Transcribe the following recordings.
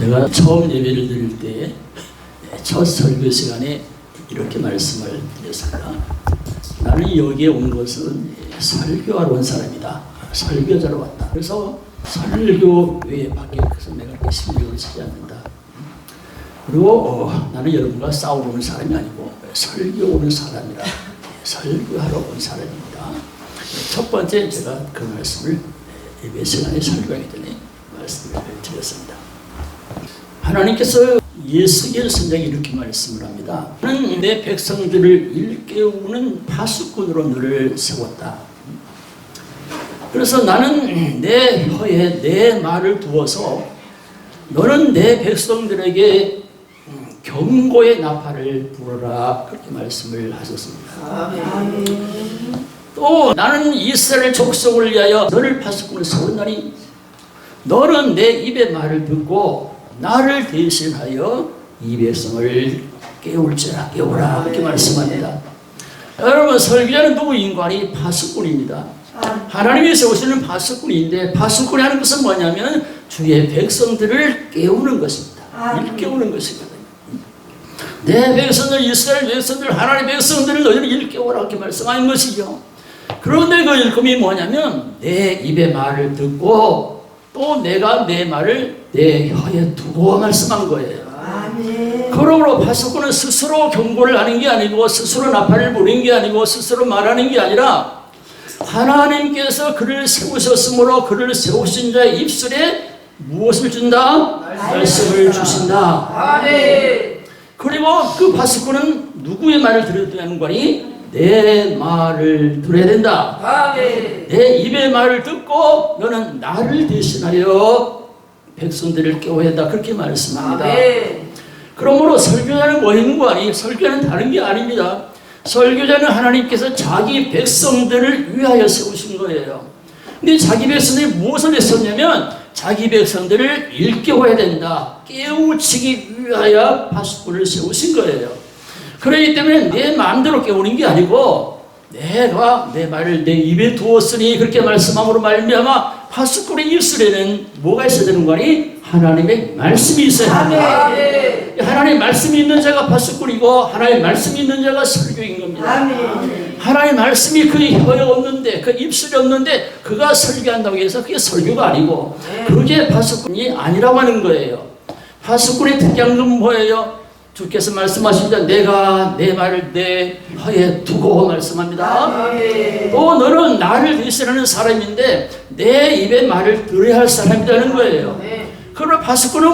제가 처음 예배를 드릴 때첫 설교 시간에 이렇게 말씀을 드렸습니다. 나는 여기에 온 것은 설교하러 온 사람이다. 설교자로 왔다. 그래서 설교 외에 밖에 그래서 내가 내 실력을 쓰지 않는다. 그리고 어, 나는 여러분과 싸우러 온 사람이 아니고 설교 오는 사람이라 설교하러 온 사람입니다. 첫 번째 제가 그 말씀을 예배 시간에 설교하기 전에 말씀을 드렸습니다. 하나님께서 예수겔 선장이 이렇게 말씀을 합니다. 나는 내 백성들을 일깨우는 파수꾼으로 너를 세웠다. 그래서 나는 내 혀에 내 말을 두어서 너는 내 백성들에게 경고의 나팔을 불어라 그렇게 말씀을 하셨습니다. 또 나는 이스라엘 족속을 위하여 너를 파수꾼을 세웠나니 너는 내 입의 말을 듣고 나를 대신하여 이 백성을 깨울지라 깨우라 그렇게 말씀합니다. 여러분 설교자는 누구인가니 파수꾼입니다. 하나님이 세우시는 파수꾼인데 파수꾼이 하는 것은 뭐냐면 주의 백성들을 깨우는 것입니다. 일깨우는 것이거든요. 내 백성들 이스라엘 백성들 하나님 백성들을 너희는 일깨우라 이렇게 말씀하는 것이죠. 그런데 그 일금이 뭐냐면 내 입의 말을 듣고 또 내가 내 말을 내 혀에 두고 말씀한 거예요. 그러므로 파수꾼은 스스로 경고를 하는 게 아니고 스스로 나팔을 부는 게 아니고 스스로 말하는 게 아니라 하나님께서 그를 세우셨으므로 그를 세우신 자의 입술에 무엇을 준다? 말씀을 주신다. 그리고 그 파수꾼은 누구의 말을 들어야 되는 거니? 내 말을 들어야 된다. 내 입의 말을 듣고 너는 나를 대신하여 백성들을 깨워야. 그렇게 말씀합니다. 그러므로 설교자는 뭐 있는 거 아니? 설교자는 다른 게 아닙니다. 설교자는 하나님께서 자기 백성들을 위하여 세우신 거예요. 근데 자기 백성들이 무엇을 했었냐면 자기 백성들을 일깨워야 된다. 깨우치기 위하여 파수꾼을 세우신 거예요. 그렇기 때문에 내 마음대로 깨우는 게 아니고 내가 내 말을 내 입에 두었으니 그렇게 말씀함으로 말미암아 파수꾼의 입술에는 뭐가 있어야 되는 거니? 하나님의 말씀이 있어야 합니다. 하나님의 말씀이 있는 자가 파수꾼이고 하나님의 말씀이 있는 자가 설교인 겁니다. 하나님의 말씀이 그 혀에 없는데 그 입술이 없는데 그가 설교한다고 해서 그게 설교가 아니고 그게 파수꾼이 아니라고 하는 거예요. 파수꾼의 특징은 뭐예요? 주께서 말씀하십니다. 내가 내 말을 내 혀에 두고 말씀합니다. 또 너는 나를 대신하는 사람인데 내 입에 말을 들어야 할 사람이라는 거예요. 그러나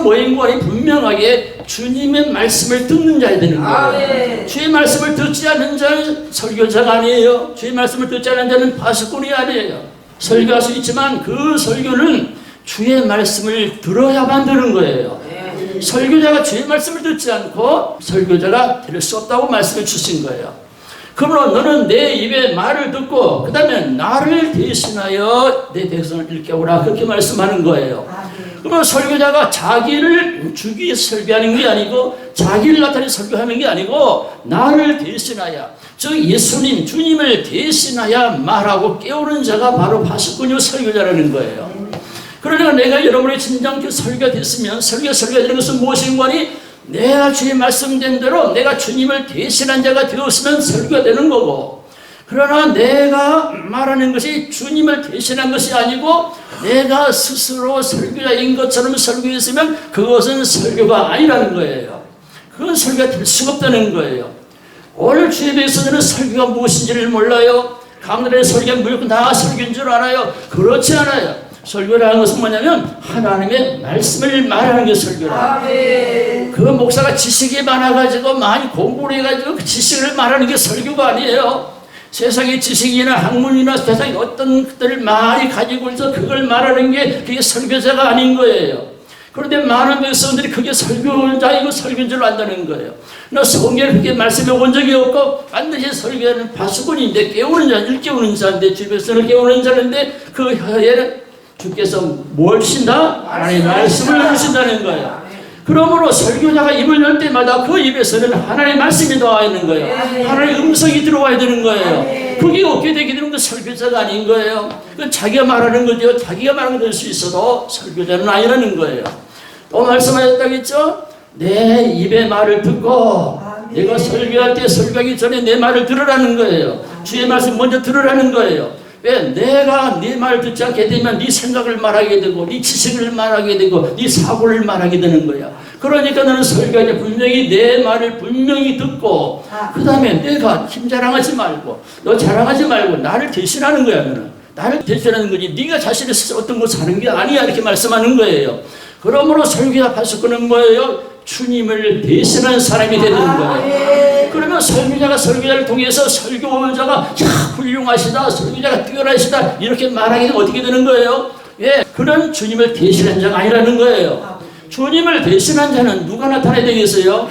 뭐인 거니 분명하게 주님의 말씀을 듣는 자야 되는 거예요. 주의 말씀을 듣지 않는 자는 설교자가 아니에요. 주의 말씀을 듣지 않는 자는 파수꾼이 아니에요. 설교할 수 있지만 그 설교는 주의 말씀을 들어야만 되는 거예요. 설교자가 주의 말씀을 듣지 않고 설교자가 될 수 없다고 말씀을 주신 거예요. 그러므로 너는 내 입의 말을 듣고 그 다음에 나를 대신하여 내 백성을 일깨우라 그렇게 말씀하는 거예요. 그러면 설교자가 자기를 주기 설교하는 게 아니고 자기를 나타내 설교하는 게 아니고 나를 대신하여 즉 예수님 주님을 대신하여 말하고 깨우는 자가 바로 파수꾼이요 설교자라는 거예요. 그러니까 내가 여러분의 진정 그 설교가 됐으면 설교 설교가 되는 것은 무엇인 거니? 내가 주의 말씀된 대로 내가 주님을 대신한 자가 되었으면 설교가 되는 거고 그러나 내가 말하는 것이 주님을 대신한 것이 아니고 내가 스스로 설교자인 것처럼 설교했으면 그것은 설교가 아니라는 거예요. 그건 설교가 될 수가 없다는 거예요. 오늘 주의 백성들은 설교가 무엇인지를 몰라요. 강단의 설교가 무조건 다 설교인 줄 알아요. 그렇지 않아요. 설교라는 것은 뭐냐면 하나님의 말씀을 말하는 게 설교라. 그 목사가 지식이 많아가지고 많이 공부를 해가지고 그 지식을 말하는 게 설교가 아니에요. 세상의 지식이나 학문이나 세상의 어떤 것들을 많이 가지고 있어 그걸 말하는 게 그게 설교자가 아닌 거예요. 그런데 많은 백성들이 그게 설교자이고 설교인 줄 안다는 거예요. 나 성경에 그렇게 말씀해 본 적이 없고 반드시 설교하는 파수꾼인데 깨우는 자, 일깨우는 자인데 주의 백성을 깨우는 자인데 그 혀에는 주께서 뭘 주신다? 하나님의 말씀을 주신다는 거예요. 그러므로 설교자가 입을 열 때마다 그 입에서는 하나님의 말씀이 나와 있는 거예요. 하나님의 음성이 들어와야 되는 거예요. 그게 없게 되게 되는 건 설교자가 아닌 거예요. 그 자기가 말하는 거죠. 자기가 말하는 걸 수 있어도 설교자는 아니라는 거예요. 또 말씀하셨다겠죠? 내 입의 말을 듣고. 내가 설교할 때 설교하기 전에 내 말을 들으라는 거예요. 주의 말씀 먼저 들으라는 거예요. 왜 내가 네 말 듣지 않게 되면 네 생각을 말하게 되고 네 지식을 말하게 되고 네 사고를 말하게 되는 거야. 그러니까 너는 설교할 때 분명히 내 말을 분명히 듣고 아. 그 다음에 내가 힘 자랑하지 말고 너 자랑하지 말고 나를 대신하는 거야 너는. 나를 대신하는 거지 네가 스스로 어떤 거 사는 게 아니야 이렇게 말씀하는 거예요. 그러므로 설교자 파수꾼은 뭐예요? 주님을 대신하는 사람이 되는 거예요. 그러면 설교자가 설교자를 통해서 설교자가 야 훌륭하시다 설교자가 뛰어나시다 이렇게 말하기 어떻게 되는 거예요? 예, 그런 주님을 대신한 자가 아니라는 거예요. 주님을 대신한 자는 누가 나타나야 되겠어요?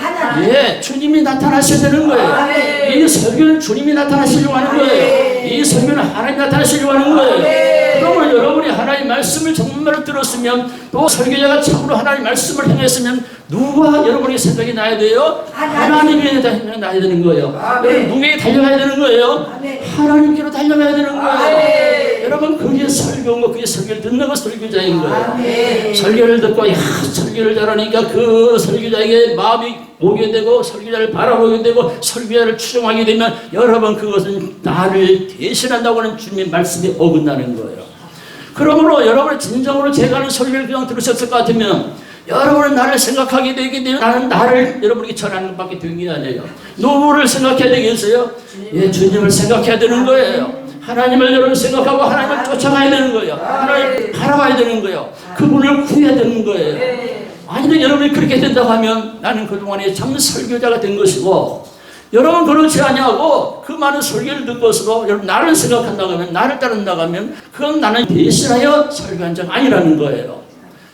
예, 주님이 나타나셔야 되는 거예요. 아멘. 이 설교는 주님이 나타나시려고 하는 거예요. 이 설교는 하나님 나타나시려고 하는 거예요. 그러면 여러분이 하나님 말씀을 정말 로 들었으면 또 설교자가 참으로 하나님 말씀을 행했으면 누가 여러분의 생각이 나야 돼요? 하나님. 하나님에게 다- 나야 되는 거예요. 아멘. 여러분 누구에게 달려가야 되는 거예요? 아멘. 하나님께로 달려가야 되는 거예요. 아멘. 여러분 그게 설교인 거 그게 설교를 듣는 거 설교자인 거예요. 아멘. 설교를 듣고 야 설교를 잘하니까 그 설교자에게 마음이 오게 되고 설교자를 바라보게 되고 설교자를 추종하게 되면 여러분 그것은 나를 대신한다고 하는 주님의 말씀에 어긋나는 거예요. 그러므로 여러분이 진정으로 제가 하는 설교를 그냥 들으셨을 것 같으면 여러분은 나를 생각하게 되게 되면 나는 나를 여러분에게 전하는 것밖에 되는 게 아니에요. 누구를 생각해야 되겠어요? 예, 주님을 생각해야 되는 거예요. 하나님을 여러분 생각하고 하나님을 쫓아가야 되는 거예요. 하나님을 바라봐야 되는 거예요. 그분을 구해야 되는 거예요. 만약에 여러분이 그렇게 된다고 하면 나는 그동안에 참 설교자가 된 것이고 여러분 그렇지 아니하고 그 많은 설교를 듣고서도 여러분 나를 생각한다고 하면 나를 따른다고 하면 그건 나는 대신하여 설교한 자가 아니라는 거예요.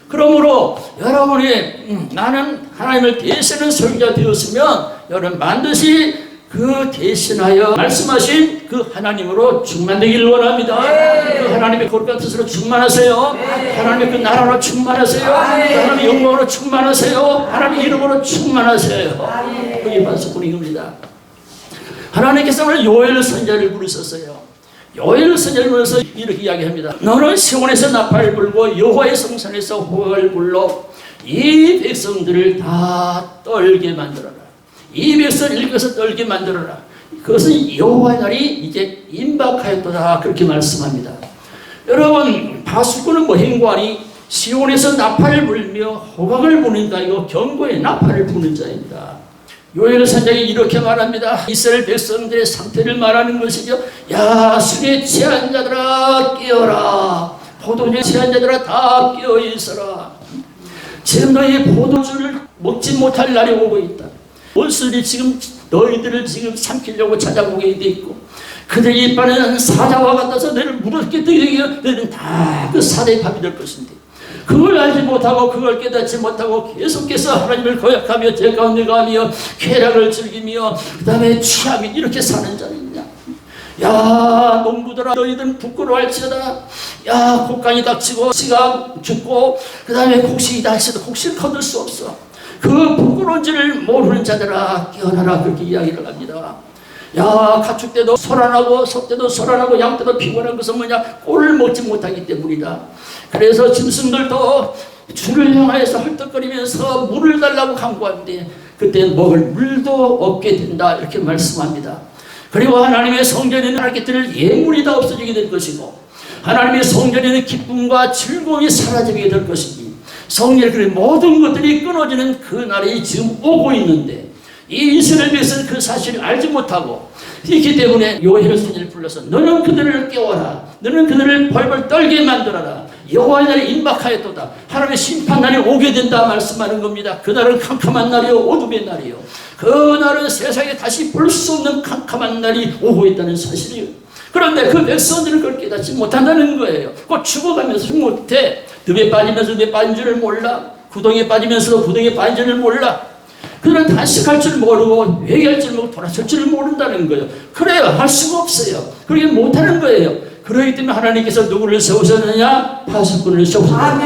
그러므로 여러분이 음, 나는 하나님을 대신하는 설교자 되었으면 여러분 반드시 그 대신하여 말씀하신 그 하나님으로 충만되기를 원합니다. 그 하나님의 거룩한 뜻으로 충만하세요. 하나님의 그 나라로 충만하세요. 하나님의 영광으로 충만하세요. 하나님의 이름으로 충만하세요. 그게 반석군인 겁니다. 하나님께서 오늘 요엘 선자를 부르셨어요. 요엘 선자를 불러서 이렇게 이야기합니다. 너는 시온에서 나팔을 불고 여호와의 성산에서 호각을 불러 이 백성들을 다 떨게 만들어라. 이 백성을 일어서 떨게 만들어라. 그것은 여호와의 날이 이제 임박하였도다 그렇게 말씀합니다. 여러분 바수꾼은 뭐 행과니 시온에서 나팔을 불며 호각을 부는다 이거 경고의 나팔을 부는 자입니다. 요엘 산장이 이렇게 말합니다. 이스라엘 백성들의 상태를 말하는 것이죠. 야 술에 취한 자들아 깨어라. 포도주에 취한 자들아 다 깨어 있어라. 지금 너희 포도주를 먹지 못할 날이 오고 있다. 원수들이 지금 너희들을 지금 삼키려고 찾아오게 돼 있고 그들 이빨에는 사자와 같아서 너를 무겁게 뜨게 너희는 다 그 사대의 밥이 될 것인데 그걸 알지 못하고 그걸 깨닫지 못하고 계속해서 하나님을 거역하며 죄 가운데 가며 쾌락을 즐기며 그 다음에 취하며 이렇게 사는 자입니다. 야 농부들아 너희들은 부끄러워할지어다 야 곡간이 닥치고 씨가 죽고 그 다음에 곡식이 닥치도 곡식을 거둘 수 없어 그 부끄러운 줄을 모르는 자들아 깨어나라. 그렇게 이야기를 합니다. 야 가축 때도 소란하고 소 때도 소란하고 양 때도 피곤한 것은 뭐냐? 꼴을 먹지 못하기 때문이다. 그래서 짐승들도 주를 향하여서 헐떡거리면서 물을 달라고 간구하는데 그때 먹을 물도 없게 된다. 이렇게 말씀합니다. 그리고 하나님의 성전에는 하나님께 드릴 예물이 다 없어지게 될 것이고 하나님의 성전에는 기쁨과 즐거움이 사라지게 될 것이니 성전의 그 모든 것들이 끊어지는 그 날이 지금 오고 있는데 이 이스라엘 백성은 그 사실을 알지 못하고 있기 때문에 요해를 선지를 불러서 너는 그들을 깨워라. 너는 그들을 벌벌 떨게 만들어라. 여호와의 날이 임박하였도다. 하나님의 심판 날이 오게 된다 말씀하는 겁니다. 그날은 캄캄한 날이요 어둠의 날이요. 그날은 세상에 다시 볼 수 없는 캄캄한 날이 오고 있다는 사실이에요. 그런데 그 백성들은 그걸 깨닫지 못한다는 거예요. 곧 죽어가면서 못해 듭에 빠지면서 듭에 빠진 줄을 몰라 구덩이에 빠지면서도 구덩이에 빠진 줄을 몰라 그들은 단식할 줄 모르고 회개할 줄 모르고 돌아설 줄 모른다는 거예요. 그래요. 할 수가 없어요. 그렇게 못하는 거예요. 그렇기 때문에 하나님께서 누구를 세우셨느냐? 바석꾼을 세우셨다.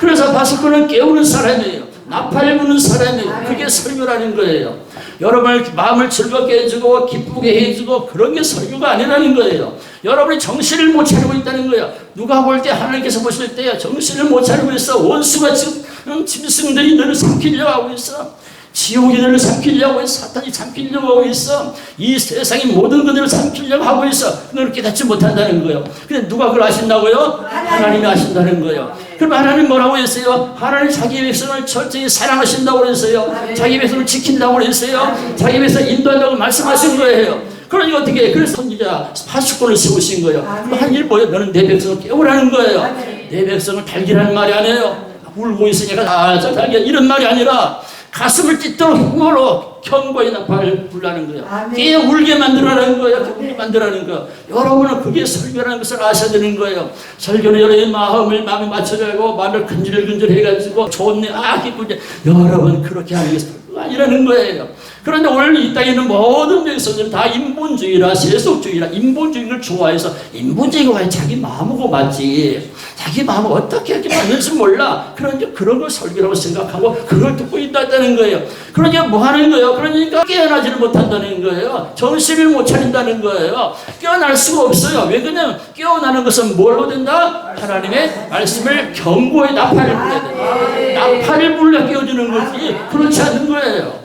그래서 바석꾼은 깨우는 사람이에요. 나팔 부는 사람이에요. 그게 설교라는 거예요. 여러분의 마음을 즐겁게 해주고 기쁘게 해주고 그런 게 설교가 아니라는 거예요. 여러분이 정신을 못 차리고 있다는 거예요. 누가 볼 때 하나님께서 보실 때 정신을 못 차리고 있어. 원수가 지금 응, 짐승들이 너를 삼키려고 하고 있어. 지옥이 너를 삼키려고 있어. 사탄이 삼키려고 하고 있어. 이 세상의 모든 것들을 삼키려고 하고 있어. 너를 깨닫지 못한다는 거예요. 근데 누가 그걸 아신다고요? 하나님이 아신다는 거예요. 그럼 하나님 뭐라고 했어요? 하나님 자기 백성을 철저히 사랑하신다고 그랬어요. 자기 백성을 지킨다고 그랬어요. 자기 백성 인도한다고 말씀하신 거예요. 그러니까 어떻게 해? 그래서 선지자 파수꾼을 세우신 거예요. 한일 뭐예요? 너는 내 백성을 깨우라는 거예요. 내 백성을 달기라는 말이 아니에요. 울고 있으니까 아 저 달기 이런 말이 아니라 가슴을 찢도록 힘으로 경고의 나팔을 불라는 거예요. 깨 울게 만들라는 거예요. 깨 울게 만들라는 거. 여러분은 그게 설교라는 것을 아셔야 되는 거예요. 설교는 여러분의 마음을 마음에 맞춰가고 마음을 근질근질 해가지고 좋네 아 기쁘게 여러분 그렇게 하는 게 설교가 아니라는 거예요. 그런데 오늘 이 땅에 있는 모든 백성들은 다 인본주의라 세속주의라 인본주의를 좋아해서 인본주의가 왜 자기 마음하고 맞지? 자기 마음을 어떻게 이렇게 맞는지 몰라. 그러니까 그런 걸 설교라고 생각하고 그걸 듣고 있다는 거예요. 그러니까 뭐 하는 거예요? 그러니까 깨어나지를 못한다는 거예요. 정신을 못 차린다는 거예요. 깨어날 수가 없어요. 왜 그냥 깨어나는 것은 뭘로 된다? 하나님의 말씀을 경고의 나팔을 불러야 돼 나팔을 불러 깨워주는 거지. 그렇지 않는 거예요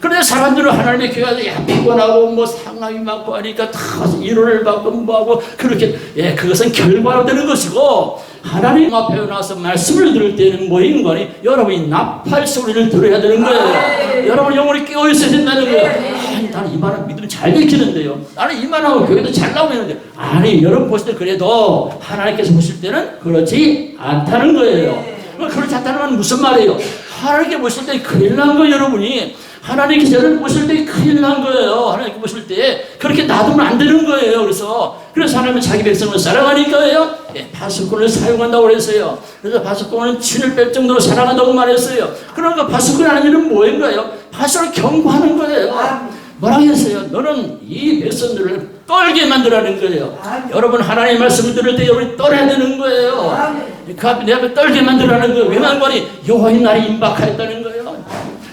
그런데 사람들은 하나님의 교회 가서 야 피곤하고 뭐 상함이 많고 하니까 다 위로를 받고 뭐하고 그렇게 예 그것은 결과로 되는 것이고 하나님 앞에 나와서 말씀을 들을 때는 뭐인 거니 여러분이 나팔 소리를 들어야 되는 거예요. 여러분 영혼이 깨어 있어야 된다는 거예요. 아니 나는 이만한 믿음이 잘 되키는데요. 나는 이만하고 교회도 잘 나오는데. 아니 여러분 보실 때 그래도 하나님께서 보실 때는 그렇지 않다는 거예요. 그럼 그렇지 않다는 건 무슨 말이에요? 하나님께 보실 때 큰일 난 거예요 여러분이 하나님께서 저를 보실 때 큰일 난 거예요. 하나님께 보실 때 그렇게 놔두면 안 되는 거예요. 그래서 그래서 하나님은 자기 백성을 사랑하니까요. 예, 바스콘을 사용한다고 그랬어요. 그래서 바스콘은 진을 뺄 정도로 사랑한다고 말했어요. 그러니까 일은 뭐인가요? 바스를 경고하는 거예요. 뭐라고 했어요? 너는 이 백성들을 떨게 만들라는 거예요. 아멘. 여러분 하나님의 말씀을 들을 때 여러분이 떨어야 되는 거예요. 아멘. 그 앞에 내 앞에 떨게 만들라는 거예요. 말이 여호와의 날이 임박하였다는 거예요.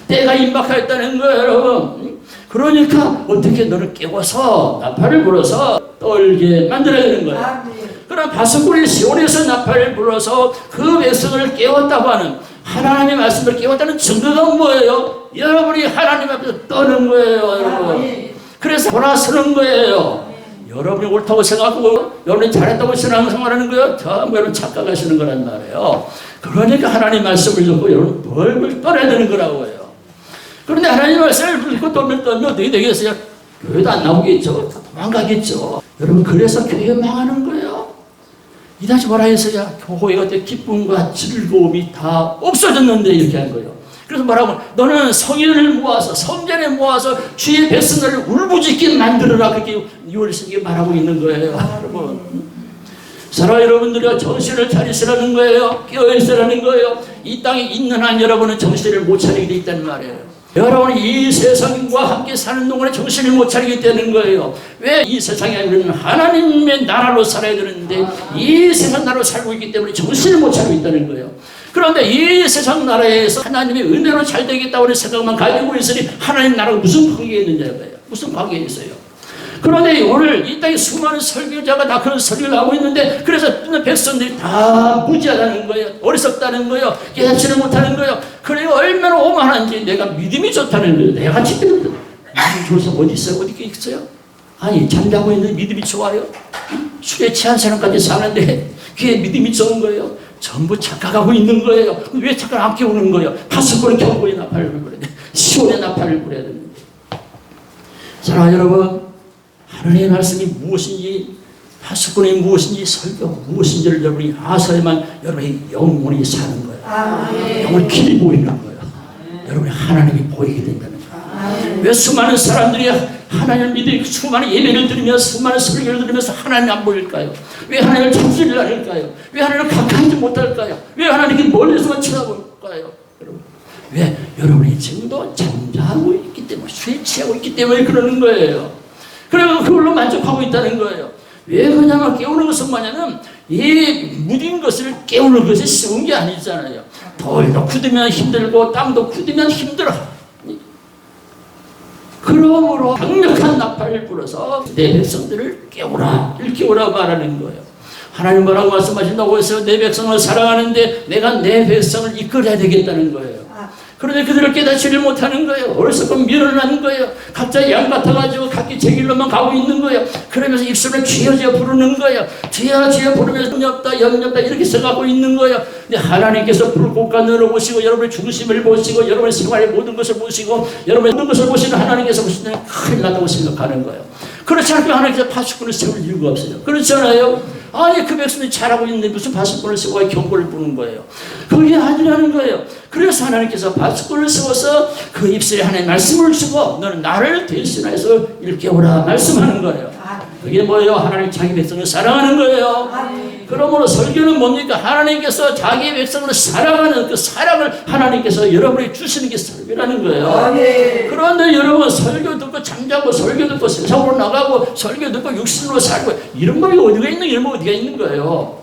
때가 임박하였다는 거예요, 여러분. 그러니까 어떻게 너를 깨워서 나팔을 불어서 떨게 만들어야 되는 거예요. 아멘. 그럼 바스골이 시온에서 나팔을 불어서 그 백성을 깨웠다고 하는 하나님의 말씀을 깨웠다는 증거가 뭐예요? 여러분이 하나님 앞에서 떠는 거예요, 여러분. 아멘. 그래서 돌아서는 거예요. 여러분이 옳다고 생각하고 여러분이 잘했다고 생각하는 거예요. 전부 여러분 착각하시는 거란 말이에요. 그러니까 하나님 말씀을 듣고 여러분 벌벌 떨어야 되는 거라고 해요. 그런데 하나님 말씀을 듣고 떨면 떨면 어떻게 되겠어요? 교회도 안 나오겠죠. 다 도망가겠죠. 여러분 그래서 교회가 망하는 거예요. 이다시 뭐라 했어요? 교회가 때 기쁨과 즐거움이 다 없어졌는데 이렇게 한 거예요. 그래서 뭐라고 너는 성인을 모아서 성전에 모아서 주의 백성들을 울부짖게 만들어라 그렇게 유월성이 말하고 있는 거예요. 여러분. 사랑 여러분들이 정신을 차리시라는 거예요. 깨어 있으라는 거예요. 이 땅에 있는 한 여러분은 정신을 못 차리게 돼 있다는 말이에요. 여러분이 이 세상과 함께 사는 동안에 정신을 못 차리게 되는 거예요. 왜 이 세상에 우리는 하나님의 나라로 살아야 되는데 이 세상 나라로 살고 있기 때문에 정신을 못 차리고 있다는 거예요. 그런데 이 세상 나라에서 하나님의 은혜로 잘 되겠다고 하는 생각만 가지고 있으니 하나님 나라가 무슨 관계가 있느냐고요. 무슨 관계가 있어요. 그런데 오늘 이 땅에 수많은 설교자가 다 그런 설교를 하고 있는데 그래서 백성들이 다 무지하다는 거예요. 어리석다는 거예요. 깨닫지를 못하는 거예요. 그래요 얼마나 오만한지 내가 믿음이 좋다는 거예요. 내가 지금 믿음 좋은 사람 어디 있어요? 어디 있어요? 아니 잠자고 있는데 믿음이 좋아요? 술에 취한 사람까지 사는데 그게 믿음이 좋은 거예요? 전부 착각하고 있는 거예요. 왜 착각 안 깨우는 거예요? 다섯 번의 경고의 나팔을 불어야 돼. 시온의 나팔을 불어야 됩니다. 사랑하는 여러분, 하나님의 말씀이 무엇인지, 파수꾼이 무엇인지, 설교 무엇인지를 여러분이 아셔야만 여러분의 영혼이 사는 거예요. 아멘. 영혼이 길이 보이는 거예요. 여러분이 하나님이 보이게 된다는 거예요. 왜 수많은 사람들이 하나님을 믿으 수많은 예배를 드리면서 수많은 설교를 들으면서 하나님 안 보일까요? 왜 하나님을 찾지를 않을까요? 왜 하나님을 가까이 못할까요? 왜 하나님께 멀리서만 쳐다볼까요? 여러분 왜 여러분이 지금도 잠자고 있기 때문에 술 취하고 있기 때문에 그러는 거예요. 그리고 그걸로 만족하고 있다는 거예요. 왜 그냐면 깨우는 것은 뭐냐면 이 무딘 것을 깨우는 것이 쉬운 게 아니잖아요. 돌도 굳으면 힘들고 땅도 굳으면 힘들어. 그러므로 강력한 나팔을 불어서 내 백성들을 깨우라 일깨우라 말하는 거예요. 하나님 뭐라고 말씀하신다고 했어요? 내 백성을 사랑하는데 내가 내 백성을 이끌어야 되겠다는 거예요. 그런데 그들을 깨닫지를 못하는 거예요. 어리석고 밀어나는 거예요. 각자 양 같아가지고 각기 제 길로만 가고 있는 거예요. 그러면서 입술을 쥐어쥐어 부르는 거예요. 쥐어쥐어 부르면서 염렵다 염렵다 이렇게 써가고 있는 거예요. 근데 하나님께서 눈을 보시고 여러분의 중심을 보시고 여러분의 생활의 모든 것을 보시고 여러분의 모든 것을 보시는 하나님께서 보시는 큰일 났다고 생각하는 거예요. 그렇지 않으면 하나님께서 파수꾼을 세울 이유가 없어요. 그렇지 않아요? 아니 그 백성이 잘하고 있는데 무슨 파수꾼을 세워 경고를 부는 거예요. 그게 아니라는 거예요. 그래서 하나님께서 파수꾼을 세워서 그 입술에 하나님 말씀을 주고 너는 나를 대신해서 일깨우라 말씀하는 거예요. 그게 뭐예요? 하나님 자기 백성을 사랑하는 거예요. 그러므로 설교는 뭡니까? 하나님께서 자기 백성을 사랑하는 그 사랑을 하나님께서 여러분에게 주시는 게 설교라는 거예요. 그런데 여러분 설교 듣고 잠자고 설교 듣고 세상으로 나가고 설교 듣고 육신으로 살고 이런 법이 어디가 있는 이런 법이 어디가 있는 거예요.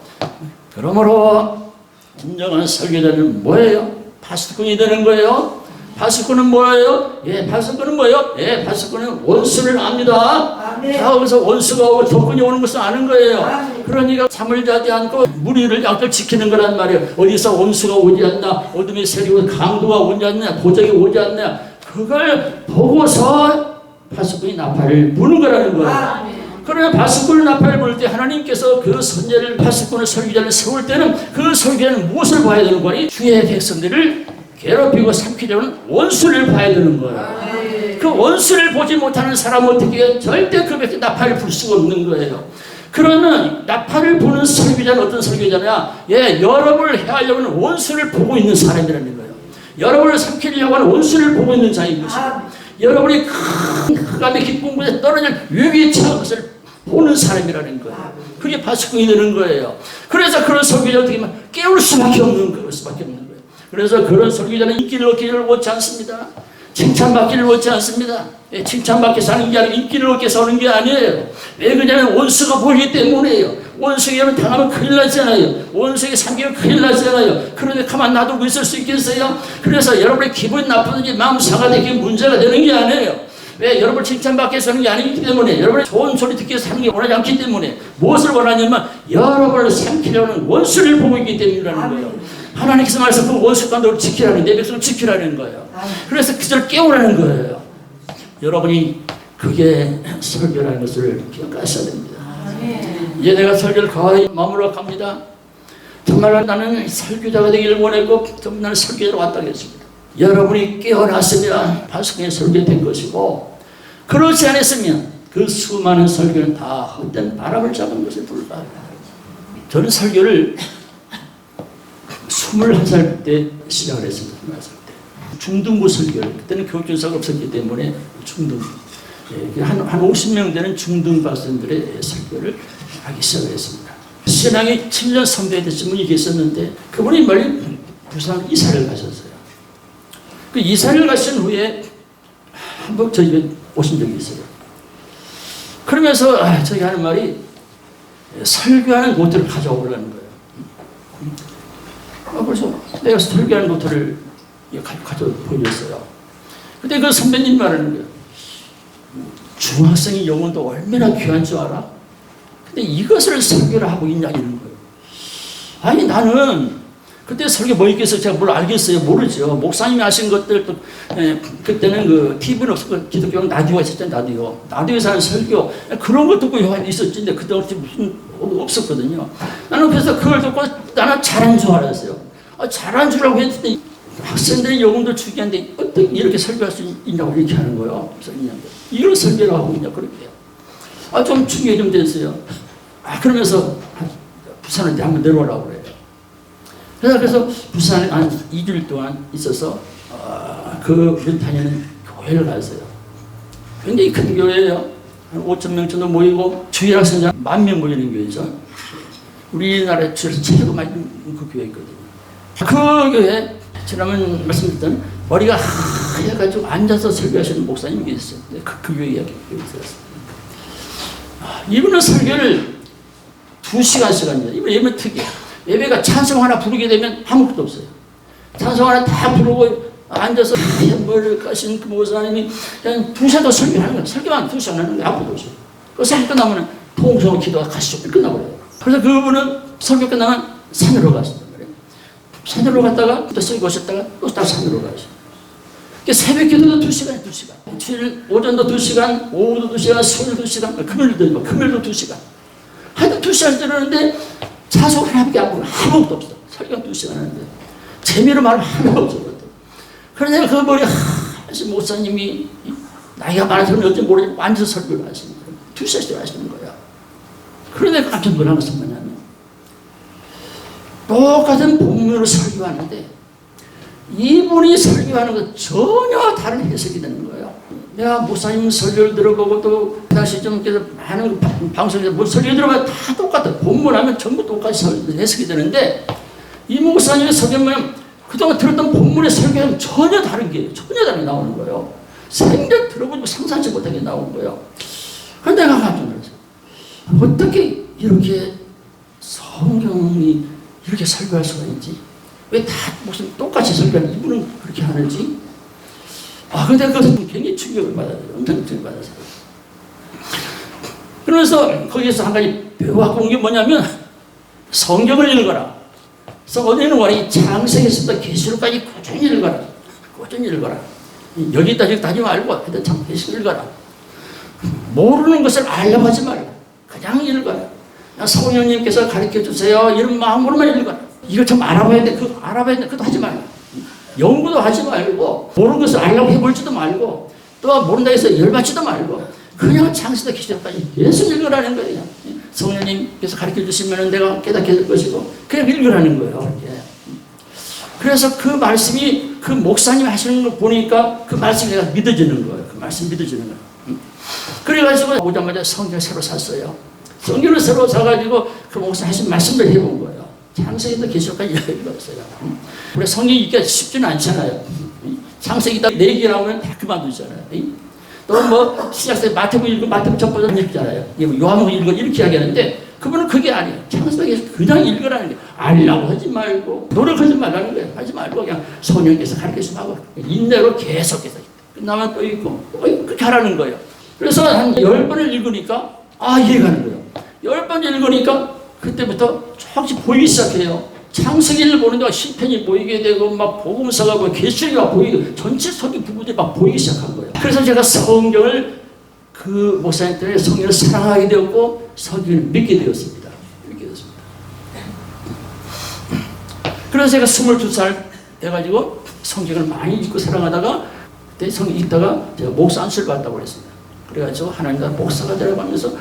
그러므로 진정한 설교자는 뭐예요? 파스꾼이 되는 거예요. 파스꾼은 뭐예요? 예, 파스꾼은 뭐예요? 예, 파스꾼은 원수를 압니다. 자, 그래서 원수가 오고 적군이 오는 것을 아는 거예요. 그러니까 잠을 자지 않고 무리를 약을 지키는 거란 말이에요. 어디서 원수가 오지 않나, 어둠의 세력이 강도가 오지 않나, 도적이 오지 않나, 그걸 보고서 파수꾼이 나팔을 부는 거라는 거예요. 그러나 파수꾼을 나팔을 부를 때 하나님께서 그 선제를 파수꾼을 설교자를 세울 때는 그 설교자는 무엇을 봐야 되는 거니? 주의 백성들을 괴롭히고 삼키려는 원수를 봐야 되는 거예요. 그 원수를 보지 못하는 사람은 어떻게 절대 그 백성 나팔을 불 수가 없는 거예요. 그러면 나팔을 부는 설교자는 어떤 설교자냐? 예, 여러분을 해하려는 원수를 보고 있는 사람이라는 거예요. 여러분을 삼키려고 하는 원수를 보고 있는 자인 것입니다. 여러분이 큰 흑암의 깊은 곳에 떨어질 위기에 처한 것을 보는 사람이라는 거예요. 그게 파수꾼이 되는 거예요. 그래서 그런 설교자 어떻게 깨울 수밖에 없는 거예요. 수밖에 없는 거예요. 그래서 그런 설교자는 인기를 얻기를 원치 않습니다. 칭찬받기를 원치 않습니다. 예, 칭찬받기 사는 게 아니고 인기를 위해서 오는 게 아니에요. 왜 그러냐면 원수가 보이기 때문에요. 원수에게 당하면 큰일 나잖아요. 원수에게 삼기면 큰일 나잖아요. 그런데 가만 놔두고 있을 수 있겠어요? 그래서 여러분의 기분 나쁘든지 마음 상하든지 문제가 되는 게 아니에요. 왜 여러분 위해서 하는 게 아니기 때문에 여러분의 좋은 소리 위해서 하는 게 원하지 않기 때문에 무엇을 원하냐면 여러분을 삼키려는 원수를 보고 있기 때문이라는 거예요. 하나님께서 말씀 그 원수가 너를 지키라는 내 백성을 지키라는 거예요. 그래서 그절 깨우라는 거예요. 여러분이 그게 설교라는 것을 기억하셔야 됩니다. 이제 내가 설교를 거의 마무러 갑니다. 정말 나는 설교자가 되기를 원했고 정말 나는 설교자로 왔다 했습니다. 여러분이 깨어났으면 파수꾼의 설교된 것이고 그렇지 않았으면 그 수많은 설교는 다 헛된 바람을 잡은 것에 불과합니다. 저는 설교를 21살 때 시작을 했습니다. 21살 때. 중등부 설교를 그때는 교육준사가 없었기 때문에 중등 예, 한, 한 50명 되는 중등 박사님들의 설교를 하기 시작을 했습니다. 신앙이 7년 선배되신 분이 계셨는데 그분이 멀리 부산 이사를 가셨어요. 그 이사를 가신 후에 한 번 저희 집에 오신 적이 있어요. 그러면서 아, 저희 하는 말이 설교하는 노트를 가져오라는 거예요. 아, 그래서 내가 설교하는 노트를 가져 보였어요. 그때 그 선배님 말하는 거예요. 중학생의 영혼도 얼마나 귀한 줄 알아? 근데 이것을 설교를 하고 있냐 이런 거예요. 아니 나는 그때 설교 뭐 있겠어요? 제가 뭘 알겠어요? 모르죠. 목사님이 하신 것들 또 에, 그때는 그 TV는 없었고 기독교는 라디오가 있었잖아요. 라디오. 라디오에서 하는 설교 그런 거 듣고 있었지. 근데 그때 무슨 없었거든요. 나는 그래서 그걸 듣고 나는 잘한 줄 알았어요. 아, 잘한 줄 알고 했는데 학생들의 영혼도 죽이는데 어떻게 이렇게 설교할 수 있냐고 이렇게 하는 거예요. 그래서 이런 설교를 하고 있냐 그렇게. 아좀 충격이 좀 됐어요. 아 그러면서 부산한테 한번 내려오라고 그래요. 그래서 그래서 부산에 한 2주일 동안 있어서 어, 그 연탄에는 교회를 갔어요. 굉장히 큰 교회예요. 한 5천 명 정도 모이고 주일 학생자 만명 모이는 교회죠. 우리나라에 최고 많은 그 교회 있거든요. 그 교회 지난번 말씀드렸던 머리가 하얘가지고 앉아서 설교하시는 목사님이 계셨어요. 그, 그 교회 이야기 있었어요. 이분은 설교를 두 시간씩 합니다. 이분 예배 특이해요. 예배가 찬송 하나 부르게 되면 아무것도 없어요. 찬송 하나 다 부르고 앉아서 머리를 까신 그 목사님이 그냥 두 시간도 설교하는 거야. 설교만 두 시간 하는 거야. 아무도 없어. 그 설교 끝나면 통성 기도가 가시죠. 끝나버려요. 그래서 그분은 설교 끝나면 산으로 갔습니다. 산으로 갔다가 또 설교 오셨다가 또 다시 산으로 가시죠. 새벽 기도도 두 시간에 두 시간. 주일 오전도 두 시간, 오후도 두 시간, 수요일 두 시간, 금요일도 뭐 금요일도 두 시간. 하여튼 두 시간 들었는데 자석 하나밖에 안 보면 아무것도 없어. 설교 두 시간 하는데 재미로 말하면 하나도 없어. 내가 그 머리 하신 목사님이 나이가 많아서는 어찌 모르겠는데 완전 설교를 하시는 거예요. 두 시간씩 하시는 거야. 그런데 깜짝 것은 뭐냐면 똑같은 본문으로 설교하는데 이분이 설교하는 것 전혀 다른 해석이 되는 거예요. 내가 목사님 설교를 들어보고 또 그래서 많은 방송에서 뭐 설교 들어봐 다 똑같아. 본문하면 전부 똑같이 해석이 되는데 이 목사님의 설교는 그동안 들었던 본문의 설교는 전혀 다른 게 전혀 다르게 나오는 거예요. 생전 들어보지 상상치 못하게 나오는 거예요. 그런데 내가 깜짝 놀랐어요. 어떻게 이렇게 성경이 이렇게 설교할 수가 있지? 왜 다 무슨 똑같이 설교하는 이분은 그렇게 하는지? 아, 근데 그것은 굉장히 충격을 받았어요. 엄청 충격을 받았어요. 그러면서 거기에서 한 가지 배워갖고 게 뭐냐면 성경을 읽어라. 그래서 어디는 와이 창세기에서부터 계시록까지 꾸준히 읽어라. 꾸준히 읽어라. 여기다 저기 하지 말고 하여튼 참 계시록 읽어라. 모르는 것을 알려고 하지 말고 그냥 읽어라. 성령님께서 가르쳐 주세요. 이런 마음으로만 읽어라. 이거 좀 알아봐야 돼. 그거 알아봐야 돼. 그것도 하지 말고. 연구도 하지 말고, 모르는 것을 알려고 해볼지도 말고, 또 모른다 해서 열받지도 말고, 그냥 창세도 기시까지 계속 읽으라는 거예요. 성령님께서 가르쳐 주시면 내가 깨닫게 될 것이고, 그냥 읽으라는 거예요. 이렇게. 그래서 그 말씀이 그 목사님 하시는 거 보니까 그 말씀이 내가 믿어지는 거예요. 그 말씀 믿어지는 거예요. 그래가지고 오자마자 성경 새로 샀어요. 성경을 새로 사가지고 그 목사 하신 말씀을 해본 거예요. 창세기도 계시록까지 읽었어요. 우리 성경 읽기가 쉽지는 않잖아요. 창세기다 네개 나오면 다 그만두잖아요. 또뭐 시작세 마태복음 읽고 마태복음 전부터 읽잖아요. 뭐 요한복음 읽고 이렇게 이야기하는데 그분은 그게 아니에요. 창세기 그냥 읽으라는 게 알라고 하지 말고 노력하지 말라는 거예요. 하지 말고 그냥 성령께서 가르쳐 하고 인내로 계속해서 끝나면 또 읽고 그렇게 하라는 거예요. 그래서 한 열 번을 읽으니까 아 이해가는 거예요. 열 번 읽으니까 그때부터 조금씩 보이기 시작해요. 창세기를 보는 동안 시편이 보이게 되고 막 복음서가 보이고 계시가 보이고 전체 성경 부분들이 막 보이기 시작한 거예요. 그래서 제가 성경을 그 목사님 때문에 성경을 사랑하게 되었고 성경을 믿게 되었습니다. 믿게 되었습니다. 그래서 제가 22살 돼가지고 성경을 많이 읽고 사랑하다가 그때 성경 읽다가 제가 목사 안수를 받다고 그랬습니다. 그래가지고 하나님과 목사가 되라고 하면서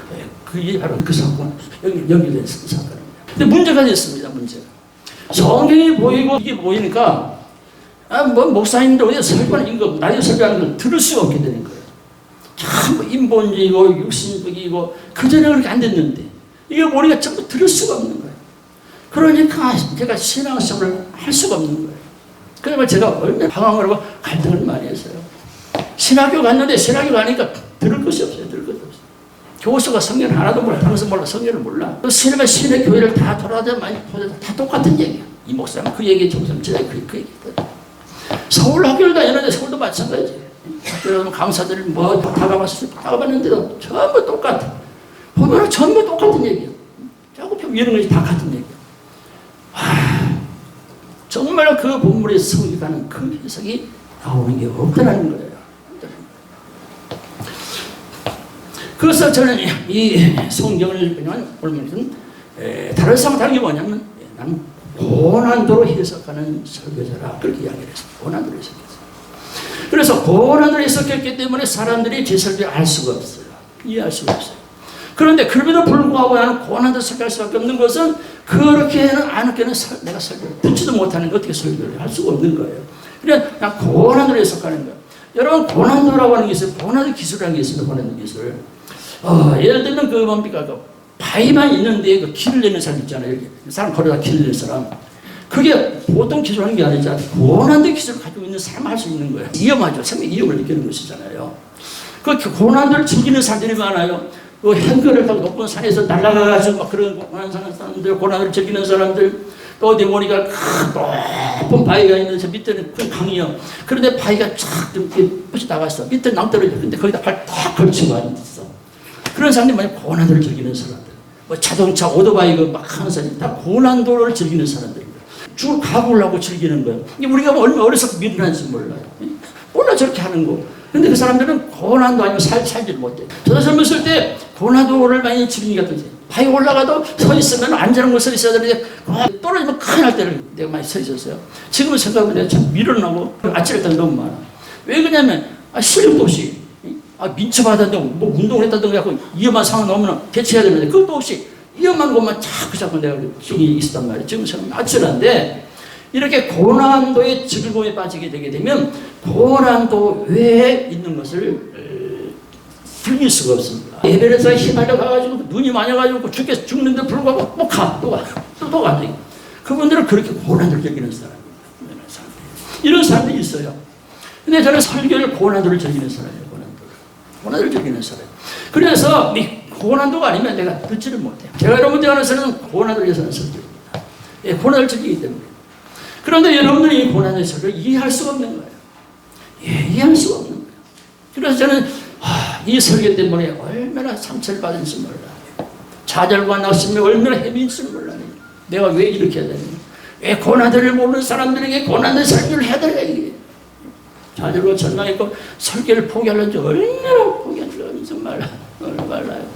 그 일이 바로 그 사건 연결, 연결된 사건입니다. 근데 문제가 됐습니다. 문제가 성경이 보이고 이게 보이니까 아, 뭐 목사님들 어디 설교하는 거 나이 설교하는 걸 들을 수가 없게 되는 거예요. 참 인본주의고 육신적이고 그 전에 그렇게 안 됐는데 이게 우리가 전부 들을 수가 없는 거예요. 그러니까 제가 신앙생활을 할 수가 없는 거예요. 그러면 제가 얼마나 방황을 하고 갈등을 많이 했어요. 신학교 갔는데 신학교 가니까 들을 것이 없어요. 들을 것이 없어요. 교수가 성경 하나도 몰라. 당신 몰라. 성경을 몰라. 그 신의 신의 교회를 다 돌아다녀 많이 보다 다 똑같은 얘기야. 이 목사는 그 얘기 정성 지나고 그, 그 얘기. 서울 학교를 다니는데 서울도 마찬가지. 학교에 강사들이 뭐 다 가봤을 다 가봤는데도 전부 똑같아. 보면 전부 똑같은 얘기야. 자꾸 이런 것이 다 같은 얘기야. 와, 정말 그 본물의 성기가는 그 해석이 나오는 게 없더라는 거예요. 그래서 저는 이 성경을 보면 보면 다른 사람 다른 게 뭐냐면 나는 고난도로 해석하는 설교자라 그렇게 이야기를 했어요. 고난도로 해석했어요. 그래서 고난도로 해석했기 때문에 사람들이 제 설교를 알 수가 없어요. 이해할 수가 없어요. 그런데 그럼에도 불구하고 나는 고난도 설교할 수밖에 없는 것은 그렇게는 안게는 내가 설교를 듣지도 못하는 게 어떻게 설교를 할 수가 없는 거예요. 그냥 고난도로 해석하는 거예요. 여러분 고난도라고 하는 게 있어요. 고난도 기술이라는 게 있습니다. 고난도 기술. 어, 예를 들면 그 뭡니까 그 바위만 있는데 그 길을 내는 사람 있잖아요. 사람 걸어다 길을 내는 사람. 그게 보통 기술하는 게 아니잖아요. 고난도 기술을 가지고 있는 사람 할 수 있는 거예요. 위험하죠. 생명 위험을 느끼는 것이잖아요. 그 고난도를 즐기는 사람들이 많아요. 그 행거를 타고 높은 산에서 날아가가지고 막 그런 고난 사람들, 고난을 즐기는 사람들, 또 어디 보니까 큰 높은 바위가 있는데 밑에는 큰 강이요. 그런데 바위가 쫙 이렇게 뻗이 나갔어. 밑에 낭떠러져. 근데 거기다 발탁 걸치고 앉았어. 그런 사람들이 많이 고난도를 즐기는 사람들. 뭐 자동차, 오토바이 그 막 하는 사람들 다 고난도를 즐기는 사람들입니다. 죽을 하고 즐기는 거예요. 우리가 얼마 어려서 미련한지 몰라요. 몰라 저렇게 하는 거. 근데 그 사람들은 고난도 아니면 살, 살지를 못해. 젊었을 때 고난도를 많이 즐기니까 또 바위 올라가도 서 있으면 안전한 곳에 서 있어야 되는데 아, 떨어지면 큰일 날 때를 내가 많이 서 있었어요. 지금은 내가 참 미련하고 아찔했던 게 너무 많아. 왜 그러냐면 아, 실력도 없이 아, 민첩하다든가 뭐 운동을 했다든가 하고 위험한 상황 나오면 대처해야 되는데 그것도 없이 위험한 것만 자꾸 자꾸 내가 기억이 있었단 말이에요. 지금 저는 아찔한데 이렇게 고난도의 즐거움에 빠지게 되게 되면 고난도 외에 있는 것을 어, 즐길 수가 없습니다. 에베레스에 휘말려 가가지고 눈이 많아가지고 죽게 죽는데 불구하고 또 가, 또 가, 또, 또 가. 그분들은 그렇게 고난을 즐기는 사람입니다. 이런 사람들이 있어요. 근데 저는 설교를 고난도를 즐기는 사람이에요. 고난도를 즐기는 사람. 그래서 이 고난도가 아니면 내가 듣지를 못해요. 제가 여러분들 안에서는 고난도를 위해서는 설교입니다. 예, 고난을 즐기기 때문에. 그런데 여러분들이 이 고난의 설교를 이해할 수가 없는 거예요. 예, 이해할 수가 없는 거예요. 그래서 저는 아, 이 설교 때문에 얼마나 상처를 받은지 몰라요. 좌절과 낙심이 얼마나 헤매인지 몰라요. 내가 왜 이렇게 해야 되는지. 왜 고난들을 모르는 사람들에게 고난의 설교를 되냐 이게. 좌절과 절망했고 설교를 포기하려는지 얼마나 포기하려는지 말라 말라요.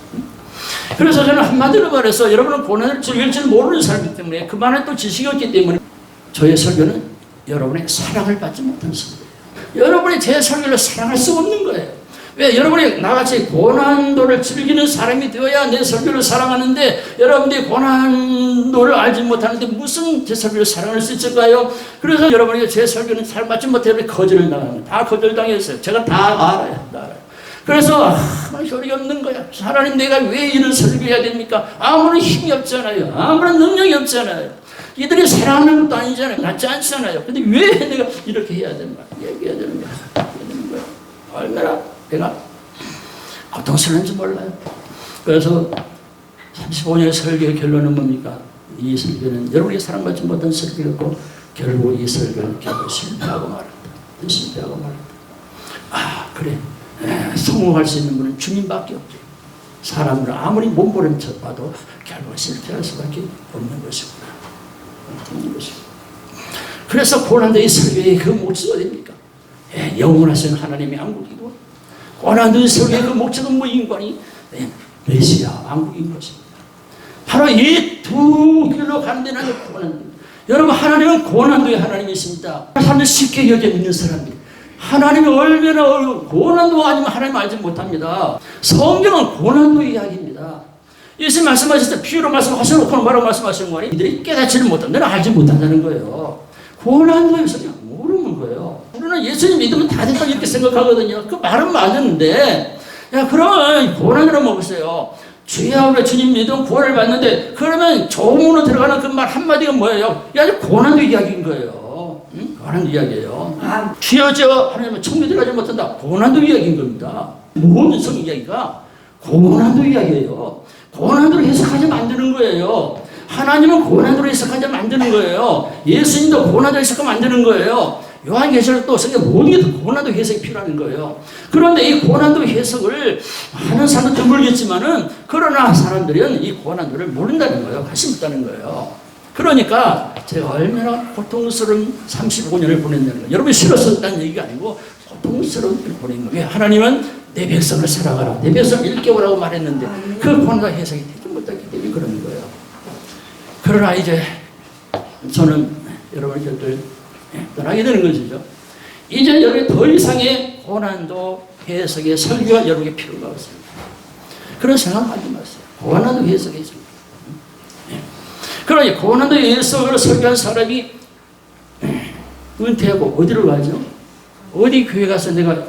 그래서 저는 한마디로 말해서 여러분은 고난을 즐길 줄 모르는 사람이기 때문에 그만한 또 지식이 없기 때문에 저의 설교는 여러분의 사랑을 받지 못한 설교예요. 여러분이 제 설교를 사랑할 수 없는 거예요. 왜 여러분이 나같이 고난도를 즐기는 사람이 되어야 내 설교를 사랑하는데 여러분들이 고난도를 알지 못하는데 무슨 제 설교를 사랑할 수 있을까요? 그래서 여러분이 제 설교는 사랑받지 못해 거절을 당하는 다 거절당했어요. 제가 다 알아요. 다 알아요. 그래서 아무 소리 없는 거야. 하나님 내가 왜 이런 설교해야 됩니까? 아무런 힘이 없잖아요. 아무런 능력이 없잖아요. 이들이 사랑하는 것도 아니잖아요. 낫지 않잖아요. 근데 왜 내가 이렇게 해야 되는 거야? 얘기해야 되는 거야. 얼마나 내가 고통스러운지 몰라요. 그래서 35년의 설교의 결론은 뭡니까? 이 설교는 여러분이 사랑받지 못한 설교였고 결국 이 설교는 결국 실패하고 말았다. 실패하고 말았다. 아 그래 에, 성공할 수 있는 분은 주님밖에 없죠. 사람을 아무리 몸부림 쳐 봐도 결국 실패할 수밖에 없는 것이구나. 없는 것이구나. 그래서 고난도의 설교의 그 목적이 어딥니까? 예, 영원하신 하나님의 왕국이고 고난도의 설교의 그 목적은 뭐 인간이 예, 메시아 왕국인 것입니다. 바로 이 두 길로 가는 데는 고난도. 여러분 하나님은 고난도의 하나님이십니다. 사람들 쉽게 여겨 믿는 사람들. 하나님이 얼마나 고난도 아니면 하나님 알지 못합니다. 성경은 고난도 이야기입니다. 예수님 말씀하실 때 비유로 말씀하셔놓고 뭐라고 말씀하시는 거니? 이들이 깨닫지를 못한, 너는 알지 못한다는 거예요. 고난도에서 그 냥 모르는 거예요. 우리는 예수님 믿으면 다 됐다 이렇게 생각하거든요. 그 말은 맞았는데, 야, 그러면 고난으로 먹으세요. 주야, 우리 주님 믿으면 구원을 받는데, 그러면 조문으로 들어가는 그 말 한마디가 뭐예요? 야, 고난도 이야기인 거예요. 응? 고난도 이야기예요. 쥐어져 하나님은 청교 들어가지 못한다. 고난도 이야기인 겁니다. 모든 성 이야기가 고난도 이야기예요. 고난으로 해석하지 만드는 거예요. 하나님은 고난으로 해석하지 만드는 거예요. 예수님도 고난으로 해석하면 만드는 거예요. 요한계시록도 성경 모든 게 다 고난도 해석이 필요한 거예요. 그런데 이 고난도 해석을 하는 사람도 드물겠지만은 그러나 사람들은 이 고난도를 모른다는 거예요. 관심 없다는 거예요. 그러니까 제가 얼마나 고통스러운 35년을 보냈다는 거예요. 여러분 싫었었다는 얘기가 아니고 고통스러운 일을 보낸 거예요. 왜? 하나님은 내 백성을 사랑하라. 내 백성을 일깨우라고 말했는데 그 고난도 해석이 되지 못했기 때문에 그런 거예요. 그러나 이제 저는 여러분 곁을 떠나게 되는 것이죠. 이제 여러분 더 이상의 고난도 해석의 설교가 여러분에게 필요가 없습니다. 그런 생각하지 마세요. 고난도 해석이 있습니다. 그러니 고난도 해석을 설교한 사람이 은퇴하고 어디로 가죠? 어디 교회 가서 내가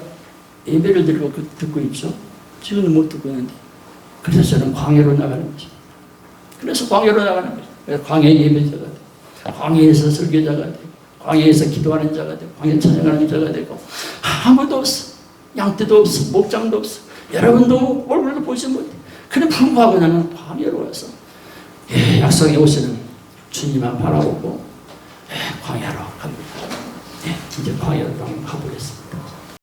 예배를 드리고 그- 듣고 있죠? 지금은 못 듣고 있는데. 그래서 저는 광야로 나가는 거죠. 그래서 광야로 나가는 거죠. 광야 예배자가 돼. 광야에서 설교자가 돼. 광야에서 기도하는 자가 되고 광야 찬양하는 자가 되고 아무도 없어. 양떼도 없어. 목장도 없어. 여러분도 얼굴도 보지 못해. 그래 불구하고 나는 광야로 와서 예, 약속에 오시는 주님만 바라보고 예, 광야로 갑니다. 예, 이제 광야로 가보겠습니다.